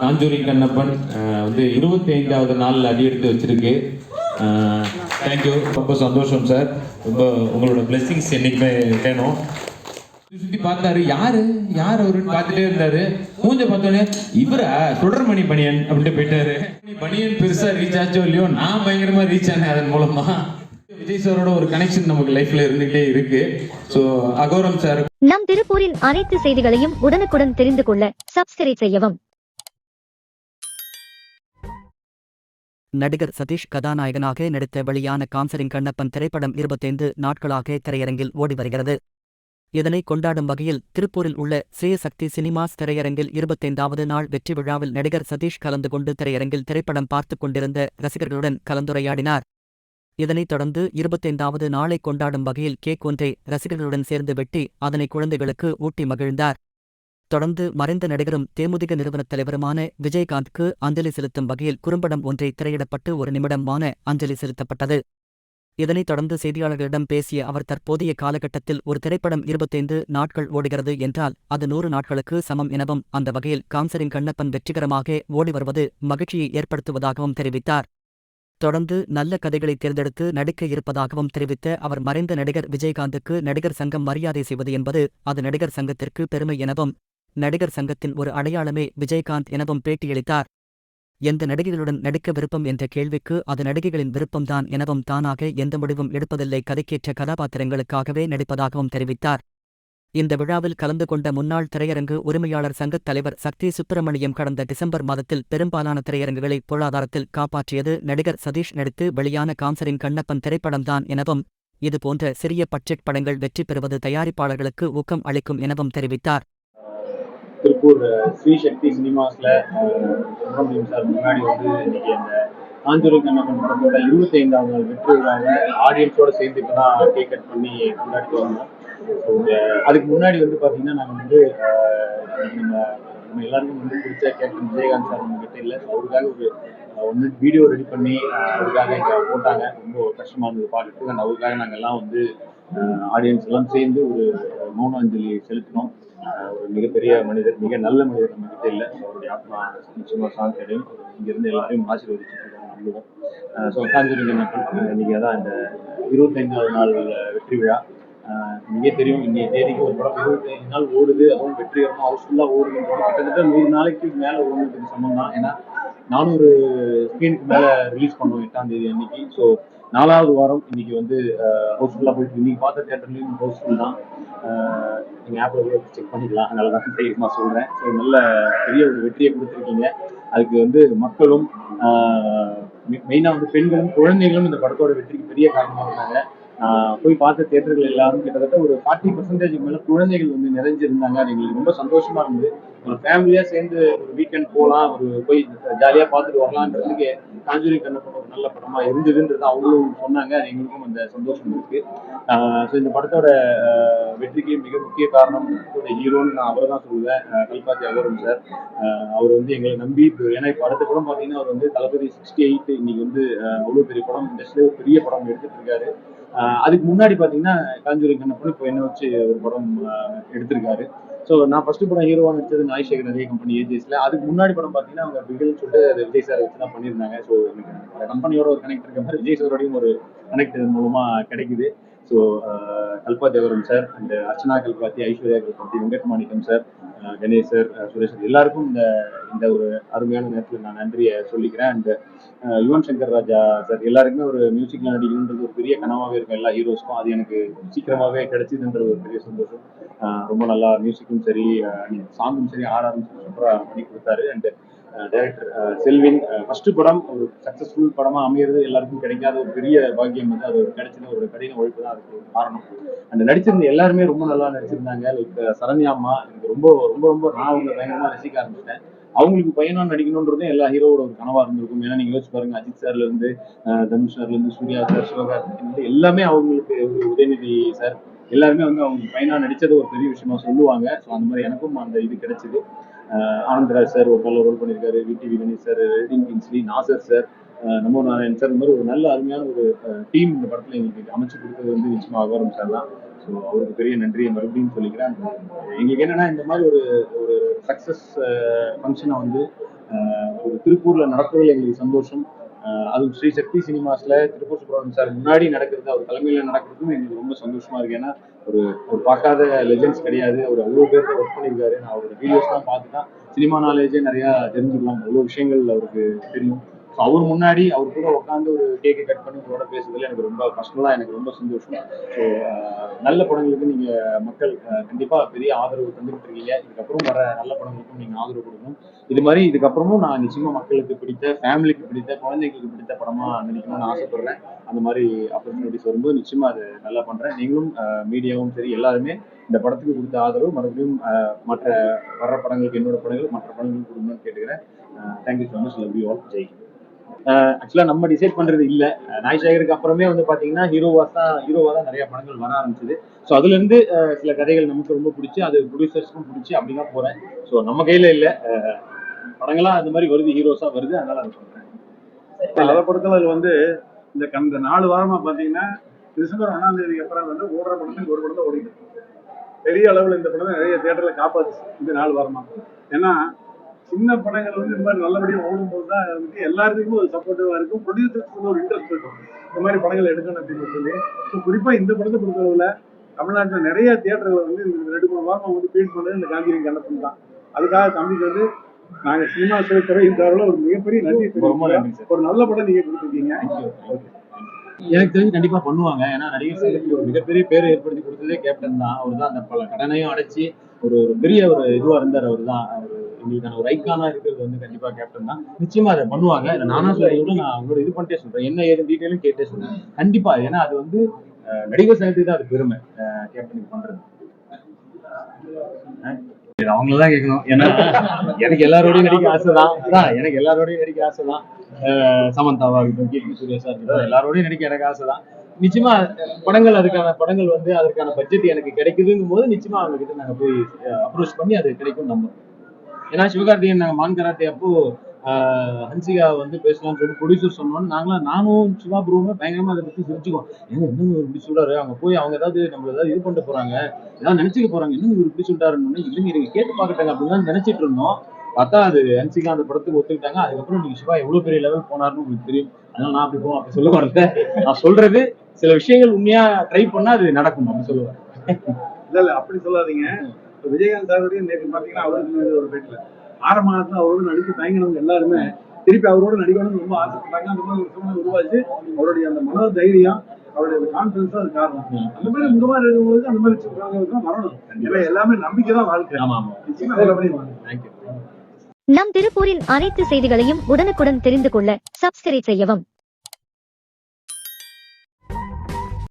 காஞ்சூரி கண்ணப்பன் வந்து இருபத்தி ஐந்தாவது நாள் அடியெடுத்து வச்சிருக்கு. தேங்க்யூ ரொம்ப சந்தோஷம் சார் ரொம்ப உங்களோட பிளெஸிங்ஸ் என்னைக்குமே வேணும். சுத்தி பார்த்தாரு. யாரு? யார் அவருன்னு பார்த்துட்டே இருந்தாரு. மூஞ்ச பார்த்தோன்னே இவரா? சுடர்மணி பணியன் அப்படின்ட்டு போயிட்டாரு. பணியன் பெருசா ரீச் ஆச்சோ இல்லையோ? நான் பயங்கரமா ரீச் ஆனேன் அதன் மூலமா. விஜய் சாரோட ஒரு கனெக்ஷன் நமக்கு லைஃப்ல இருந்துகிட்டே இருக்கு. ஸோ அகோரம் சார் நம் திருப்பூரின் அனைத்து செய்திகளையும் உடனுக்குடன் தெரிந்து கொள்ள சப்ஸ்கிரைப் செய்யவும். நடிகர் சதீஷ் கதாநாயகனாக நடித்த வெளியான காம்சரின் கண்ணப்பன் திரைப்படம் இருபத்தைந்து நாட்களாக திரையரங்கில் ஓடி வருகிறது. இதனை கொண்டாடும் வகையில் திருப்பூரில் உள்ள சுயசக்தி சினிமாஸ் திரையரங்கில் இருபத்தைந்தாவது நாள் வெற்றி விழாவில் நடிகர் சதீஷ் கலந்து கொண்டு திரையரங்கில் திரைப்படம் பார்த்துக் கொண்டிருந்த ரசிகர்களுடன் கலந்துரையாடினார். இதனைத் தொடர்ந்து இருபத்தைந்தாவது நாளை கொண்டாடும் வகையில் கேக் ஒன்றை ரசிகர்களுடன் சேர்ந்து வெட்டி அதனை குழந்தைகளுக்கு ஊட்டி மகிழ்ந்தார். தொடர்ந்து மறைந்த நடிகரும் தேமுதிக நிறுவனத் தலைவருமான விஜயகாந்த்க்கு அஞ்சலி செலுத்தும் வகையில் குறும்படம் ஒன்றை திரையிடப்பட்டு ஒரு நிமிடமான அஞ்சலி செலுத்தப்பட்டது. இதனைத் தொடர்ந்து செய்தியாளர்களிடம் பேசிய அவர் தற்போதைய காலகட்டத்தில் ஒரு திரைப்படம் இருபத்தைந்து நாட்கள் ஓடுகிறது என்றால் அது நூறு நாட்களுக்கு சமம் எனவும் அந்த வகையில் காம்சரின் கண்ணப்பன் வெற்றிகரமாக ஓடி வருவது மகிழ்ச்சியை ஏற்படுத்துவதாகவும் தெரிவித்தார். தொடர்ந்து நல்ல கதைகளை தேர்ந்தெடுத்து நடிக்க இருப்பதாகவும் தெரிவித்த அவர் மறைந்த நடிகர் விஜயகாந்துக்கு நடிகர் சங்கம் மரியாதை செய்வது என்பது அது நடிகர் சங்கத்திற்கு பெருமை எனவும் நடிகர் சங்கத்தின் ஒரு அடையாளமே விஜயகாந்த் எனவும் பேட்டியளித்தார். எந்த நடிகைகளுடன் நடிக்க விருப்பம் என்ற கேள்விக்கு அது நடிகைகளின் விருப்பம்தான் எனவும் தானாக எந்த முடிவும் எடுப்பதில்லை கதைக்கேற்ற கதாபாத்திரங்களுக்காகவே நடிப்பதாகவும் தெரிவித்தார். இந்த விழாவில் கலந்து கொண்ட முன்னாள் திரையரங்கு உரிமையாளர் சங்கத் தலைவர் சக்தி சுப்பிரமணியம் கடந்த டிசம்பர் மாதத்தில் பெரும்பாலான திரையரங்குகளை பொருளாதாரத்தில் காப்பாற்றியது நடிகர் சதீஷ் நடித்து வெளியான காம்சரின் கண்ணப்பன் திரைப்படம்தான் எனவும் இதுபோன்ற சிறிய பட்ஜெட் படங்கள் வெற்றி பெறுவது தயாரிப்பாளர்களுக்கு ஊக்கம் அளிக்கும் எனவும் தெரிவித்தார். திருப்பூர் ஸ்ரீ சக்தி சினிமாஸ்ல அஹ், சார் முன்னாடி வந்து இன்னைக்கு அந்த ஆஞ்சூரி கண்ணப்பன் படத்தோட இருபத்தி ஐந்தாவது நாள் வெற்றி விழாவை ஆடியன்ஸோட சேர்ந்து இப்போ தான் கேக் கட் பண்ணி கொண்டாடிட்டு வந்தோம் அதுக்கு முன்னாடி வந்து பார்த்தீங்கன்னா நாங்கள் வந்து நம்ம நம்ம எல்லாருக்கும் வந்து பிடிச்ச கேப்டன் விஜயகாந்த் சார் நம்ம கிட்ட இல்லை. ஸோ அவருக்காக ஒரு ஒன்று வீடியோ ரெடி பண்ணி அதுக்காக அவருக்காக இங்கே போட்டாங்க. ரொம்ப கஷ்டமாக இருந்தது பார்க்கறதுக்கு. அண்ட் அவருக்காக நாங்கள் எல்லாம் வந்து ஆடியன்ஸ் எல்லாம் சேர்ந்து ஒரு மௌன அஞ்சலி செலுத்தினோம். ஒரு மிகப்பெரிய மனிதர் மிக நல்ல மனிதர் நம்ம கிட்ட இல்லை. அவருடைய ஆத்மா நிச்சயமாக சாந்தி அடையும். இங்கிருந்து எல்லாரையும் ஆசீர்வதிச்சுட்டு இருக்கோம் நம்புவோம் ஸோ காஞ்சிரிங்க இன்னைக்கு அதான் இந்த இருபத்தைந்தாவது நாள் வெற்றி விழா. இங்கே தெரியும் இங்கே தேதிக்கு ஒரு படம் இருபத்தைந்து நாள் ஓடுது அதுவும் வெற்றிகரமாக ஹவுஸ்ஃபுல்லாக ஓடுதுன்றது கிட்டத்தட்ட நூறு நாளைக்கு மேலே ஓடுனதுக்கு சமம் தான் ஏன்னா நானூறு ஸ்க்ரீனுக்கு மேலே ரிலீஸ் பண்ணோம் எட்டாம் தேதி அன்னைக்கு. ஸோ நாலாவது வாரம் இன்னைக்கு வந்து ஹவுஸ்ஃபுல்லாக போயிட்டு இன்னைக்கு பார்த்த தேட்டர்லையும் ஹவுஸ்ஃபுல் தான். நீங்கள் ஆப்பில் ஆப்ல கூட செக் பண்ணிக்கலாம். அதனால தான் தைரியமாக சொல்றேன். ஸோ நல்ல பெரிய ஒரு வெற்றியை கொடுத்துருக்கீங்க. அதுக்கு வந்து மக்களும் மெயினாக வந்து பெண்களும் குழந்தைகளும் இந்த படத்தோட வெற்றிக்கு பெரிய காரணமாக இருந்தாங்க. போய் பார்த்த தேட்டர்கள் எல்லாரும் கிட்டத்தட்ட ஒரு ஃபார்ட்டி பர்சன்டேஜ் மேல குழந்தைகள் வந்து நிறைஞ்சிருந்தாங்க. அது எங்களுக்கு ரொம்ப சந்தோஷமா இருந்தது. ஒரு ஃபேமிலியா சேர்ந்து ஒரு வீக்கெண்ட் போகலாம் ஒரு போய் ஜாலியா பார்த்துட்டு வரலான்றதுக்கு காஞ்சூரி கண்ணப்பன் ஒரு நல்ல படமா இருந்ததுன்றது அவங்களும் சொன்னாங்க. அது எங்களுக்கும் அந்த சந்தோஷம் இருக்கு. ஸோ இந்த படத்தோட வெற்றிக்கு மிக முக்கிய காரணம் ஹீரோன்னு நான் அவரை தான் சொல்லுவேன் கல்பாத்தி அகரம் சார். அவர் வந்து எங்களை நம்பி ஏன்னா இப்போ அடுத்த படம் பார்த்தீங்கன்னா அவர் வந்து தளபதி சிக்ஸ்டி எயிட் இன்னைக்கு வந்து அவ்வளோ பெரிய படம் இண்டஸ்ட்ரியில ஒரு பெரிய படம் எடுத்துட்டு இருக்காரு. அதுக்கு முன்னாடி பார்த்தீங்கன்னா காஞ்சூரி கண்ணப்பன் இப்போ என்ன வச்சு ஒரு படம் எடுத்திருக்காரு. ஸோ நான் ஃபர்ஸ்ட் படம் ஹீரோவா நடிச்சது நாய்சேகர் அதே கம்பெனி ஏஜிஎஸ்ல அதுக்கு முன்னாடி படம் பார்த்தீங்கன்னா அவங்க பிகில் சொல்லிட்டு விஜய் சார் வச்சு தான் பண்ணியிருந்தாங்க. ஸோ எனக்கு கம்பெனியோட ஒரு கனெக்ட் இருக்க மாதிரி விஜய் சாரோடையும் ஒரு கனெக்ட் மூலமாக கிடைக்குது. So Kalpathi Aghoram sir and Archana Kalpathi Aishwarya Kalpathi Venkat Manickam sir Ganesh sir Suresh sir எல்லாருக்கும் இந்த இந்த ஒரு அருமையான நேரத்தில் நான் நன்றியை சொல்லிக்கிறேன். அண்ட் யுவன் சங்கர் ராஜா சார் எல்லாருக்குமே ஒரு மியூசிக்கில் நடிக்கணுன்றது ஒரு பெரிய கனவாகவே இருக்கும். எல்லா ஹீரோஸ்க்கும் அது எனக்கு சீக்கிரமாகவே கிடைச்சதுன்ற ஒரு பெரிய சந்தோஷம். ரொம்ப நல்லா மியூசிக்கும் சரி சாங்கும் சரி ஆர்ஆரும் சூப்பராக பண்ணி கொடுத்தாரு. அண்ட் டைரக்டர் செல்வின் ஃபர்ஸ்ட் படம் ஒரு சக்சஸ்ஃபுல் படமா அமையிறது எல்லாருக்கும் கிடைக்காத ஒரு பெரிய பாக்கியம் வந்து அது ஒரு கிடைச்சது. ஒரு கடின உழைப்பு தான் அதுக்கு ஒரு காரணம். அந்த நடிச்சிருந்த எல்லாருமே ரொம்ப நல்லா நடிச்சிருந்தாங்க. லைக் சரண்யா அம்மா எனக்கு ரொம்ப ரொம்ப ரொம்ப நான் அவங்க பயங்கரமா ரசிக்க ஆரம்பிச்சிட்டேன். அவங்களுக்கு பையனா நடிக்கணுன்றதும் எல்லா ஹீரோவோட ஒரு கனவா இருந்திருக்கும். ஏன்னா நீங்க யோசிச்சு பாருங்க அஜித் சார்ல இருந்து தனுஷ் சார்ல இருந்து சூர்யா சார் சிவகார்த்திகேயன் எல்லாமே அவங்களுக்கு ஒரு உதயநிதி சார் எல்லாருமே வந்து அவங்க பையனா நடிச்சது ஒரு பெரிய விஷயமா சொல்லுவாங்க. ஸோ அந்த மாதிரி எனக்கும் அந்த இது கிடைச்சது. ஆனந்தராஜ் சார் ஒரு நல்ல ரோல் பண்ணியிருக்காரு. VT Ganesh sir Redin Kingsley Nassar sir நம்ம நமோ நாராயண் சார் இந்த மாதிரி ஒரு நல்ல அருமையான ஒரு டீம் இந்த படத்துல எங்களுக்கு அமைச்சு கொடுத்தது வந்து நிச்சயமாக அகோரம் சார் தான். ஸோ அவருக்கு பெரிய நன்றியை மறுபடியும் சொல்லிக்கிறேன். எங்களுக்கு என்னன்னா இந்த மாதிரி ஒரு ஒரு சக்ஸஸ் ஃபங்க்ஷனை வந்து ஒரு திருப்பூர்ல நடப்பதில் எங்களுக்கு சந்தோஷம். அதுவும் ஸ்ரீ சக்தி சினிமாஸ்ல திருப்பூர் சுப்ரமணியம் சார் முன்னாடி நடக்கிறது அவர் தலைமையில நடக்கிறதும் எங்களுக்கு ரொம்ப சந்தோஷமா இருக்கு. ஏன்னா ஒரு ஒரு பார்க்காத லெஜெண்ட்ஸ் கிடையாது. அவர் அவ்வளோ பேருக்கு ஒர்க் பண்ணியிருக்காரு. நான் அவரோட வீடியோஸ்லாம் பார்த்து தான் சினிமா நாலேஜே நிறையா தெரிஞ்சுக்கலாம். அவ்வளோ விஷயங்கள் அவருக்கு தெரியும். ஸோ அவர் முன்னாடி அவர் கூட உட்காந்து ஒரு கேக்கு கட் பண்ணி உங்களோட பேசுறதுல எனக்கு ரொம்ப பர்சனலாக எனக்கு ரொம்ப சந்தோஷம். ஸோ நல்ல படங்களுக்கு நீங்கள் மக்கள் கண்டிப்பாக கண்டிப்பா பெரிய ஆதரவு தந்துகிட்டு இருக்கீங்க இதுக்கப்புறம் வர நல்ல படங்களுக்கும் நீங்கள் ஆதரவு கொடுக்கணும். இது மாதிரி இதுக்கப்புறமும் நான் நிச்சயமா மக்களுக்கு பிடித்த ஃபேமிலிக்கு பிடித்த குழந்தைங்களுக்கு பிடித்த படமா நடிக்கணும்னு ஆசைப்படுறேன். அந்த மாதிரி ஆப்பர்ச்சுனிட்டிஸ் வரும்போது நிச்சயமா அது நல்லா பண்றேன். நீங்களும் மீடியாவும் சரி எல்லாருமே இந்த படத்துக்கு கொடுத்த ஆதரவு மறுபடியும் மற்ற வர்ற படங்களுக்கு என்னோட படங்கள் மற்ற படங்களுக்கு கொடுக்கணும்னு கேட்டுக்கிறேன். Thank you so much love you all Jai ஆக்சுவலாக நம்ம டிசைட் பண்றது இல்ல. நாய் சேகருக்கு அப்புறமே வந்து பாத்தீங்கன்னா ஹீரோவா தான் ஹீரோவா தான் நிறைய படங்கள் வர ஆரம்பிச்சது. ஸோ அதுல இருந்து சில கதைகள் நமக்கு ரொம்ப பிடிச்சி அது ப்ரொடியூசர்ஸ்க்கும் பிடிச்சி அப்படிதான் போகிறேன் ஸோ நம்ம கையில இல்ல. படங்களாக படங்களா அந்த மாதிரி வருது ஹீரோஸா வருது அதனால அது சொல்றேன். அதை பொறுத்தளவு வந்து இந்த கடந்த நாலு வாரமா பாத்தீங்கன்னா டிசம்பர் ஒன்றாம் தேதிக்கு அப்புறம் வந்து ஓடுற படத்துக்கு ஒரு படத்தை ஓடிட்டு பெரிய அளவுல இந்த படம் நிறைய தியேட்டர்ல காப்பாத்து இந்த நாலு வாரமா. ஏன்னா சின்ன படங்கள் வந்து இந்த மாதிரி நல்லபடியா ஓடும்போது தான் வந்து எல்லாத்துக்குமே ஒரு சப்போர்ட்டிவா இருக்கும். ப்ரொடியூசர்ஸ்க்கு ஒரு இன்ட்ரெஸ்ட் இருக்கும். இந்த மாதிரி படங்கள் எடுக்கணும் அப்படின்னு சொல்லி. ஸோ குறிப்பா இந்த படத்தை பொறுத்தளவுல தமிழ்நாட்டுல நிறைய தியேட்டர்ல வந்து இந்த ரெண்டு மூணு வாரமா வந்து ஃபீல் பண்ணது இந்த காந்தியின் கண்ணப்பன் தான். அதுக்காக தம்பிக்கு வந்து நாங்க சினிமா துறையின் சார்பில் ஒரு மிகப்பெரிய நன்றி ஒரு நல்ல படம் நீங்க கொடுத்துருக்கீங்க. எனக்கு தெரிஞ்சு கண்டிப்பா பண்ணுவாங்க. ஏன்னா நடிகர் ஒரு மிகப்பெரிய பேரை ஏற்படுத்தி கொடுத்ததே கேப்டன் தான். அவர் தான் அந்த பல கடனையும் அடைச்சி ஒரு ஒரு பெரிய ஒரு இதுவா இருந்தார் அவர் தான் அவர் எங்களுக்கான ஒரு ஐக்கானா இருக்கிறது வந்து கண்டிப்பா கேப்டன் தான். நிச்சயமா அதை பண்ணுவாங்க. இதை நானா சொல்றது கூட நான் அவங்களோட இது பண்ணிட்டே சொல்றேன். என்ன ஏது டீட்டெயிலும் கேட்டே சொல்றேன். கண்டிப்பா ஏன்னா அது வந்து நடிகர் சங்கத்துக்கு தான் அது பெருமை. கேப்டனுக்கு பண்றது. அவங்களதான் கேட்கணும். ஏன்னா எனக்கு எல்லாரோடையும் நடிக்க ஆசைதான். எனக்கு எல்லாரோடையும் நடிக்க ஆசைதான். சமந்தாவா இருக்கட்டும் கீர்த்தி சுரேஷா இருக்கட்டும் எல்லாரோடையும் நடிக்க எனக்கு ஆசைதான். நிச்சயமா படங்கள் அதுக்கான படங்கள் வந்து அதற்கான பட்ஜெட் எனக்கு கிடைக்குதுங்கும் போது நிச்சயமா அவங்க கிட்ட நாங்க போய் அப்ரோச் பண்ணி அது கிடைக்கும் நம்புறோம். ஏன்னா சிவகார்த்திகேயன் நாங்க மான் கராத்தே அப்போ ஆஹ் ஹன்சிகா வந்து பேசலாம்னு சொல்லி ப்ரொடியூசர் சொன்னோம் நாங்களாம் நானும் சிவா ப்ரூவுமே பயங்கரமா அதை பத்தி சிரிச்சுக்கோம் எங்க இன்னும் இவர் இப்படி சொல்றாரு? அவங்க போய் அவங்க ஏதாவது நம்மள ஏதாவது இது பண்ணிட்டு போறாங்க ஏதாவது நினைச்சுக்க போறாங்க இன்னும் இவர் இப்படி சொல்றாருன்னு இல்லைங்க நீங்க கேட்டு பார்க்கட்டாங்க அப்படின்னு தான் நினைச்சிட்டு இருந்தோம். பார்த்தா அது ஹன்சிகா அந்த படத்துக்கு ஒத்துக்கிட்டாங்க. அதுக்கப்புறம் நீங்க சிவா எவ்வளவு பெரிய லெவல் போனாருன்னு உங்களுக்கு தெரியும். அதனால நான் அப்படி போவோம் அப்படி சொல்ல வரல நான் சொல்றது சில விஷயங்கள் உண்மையா ட்ரை பண்ணா அது நடக்கும் அப்படி சொல்லுவேன். இல்ல இல்ல அப்படி சொல்லாதீங்க. விஜயகாந்த் சாருடைய நேற்று பாத்தீங்கன்னா அவருக்கு ஒரு பேட்டில் ஆரம்பத்துல அவரோட நடிக்க தயங்கினவங்க எல்லாருமே திருப்பி அவரோட நடிக்கணும்னு ரொம்ப ஆசைப்பட்டாங்க. அந்த மாதிரி ஒரு சூழ்நிலை உருவாச்சு. அவருடைய அந்த மன தைரியம் அவருடைய அந்த கான்பிடன்ஸ் அது காரணம். அந்த மாதிரி இந்த மாதிரி இருக்கிறவங்களுக்கு அந்த மாதிரி சொல்றவங்களுக்கு வரணும். ஏன்னா எல்லாமே நம்பிக்கை தான் வாழ்க்கை. ஆமா ஆமா. நம் திருப்பூரின் அனைத்து செய்திகளையும் உடனுக்குடன் தெரிந்து கொள்ள சப்ஸ்கிரைப் செய்யவும்.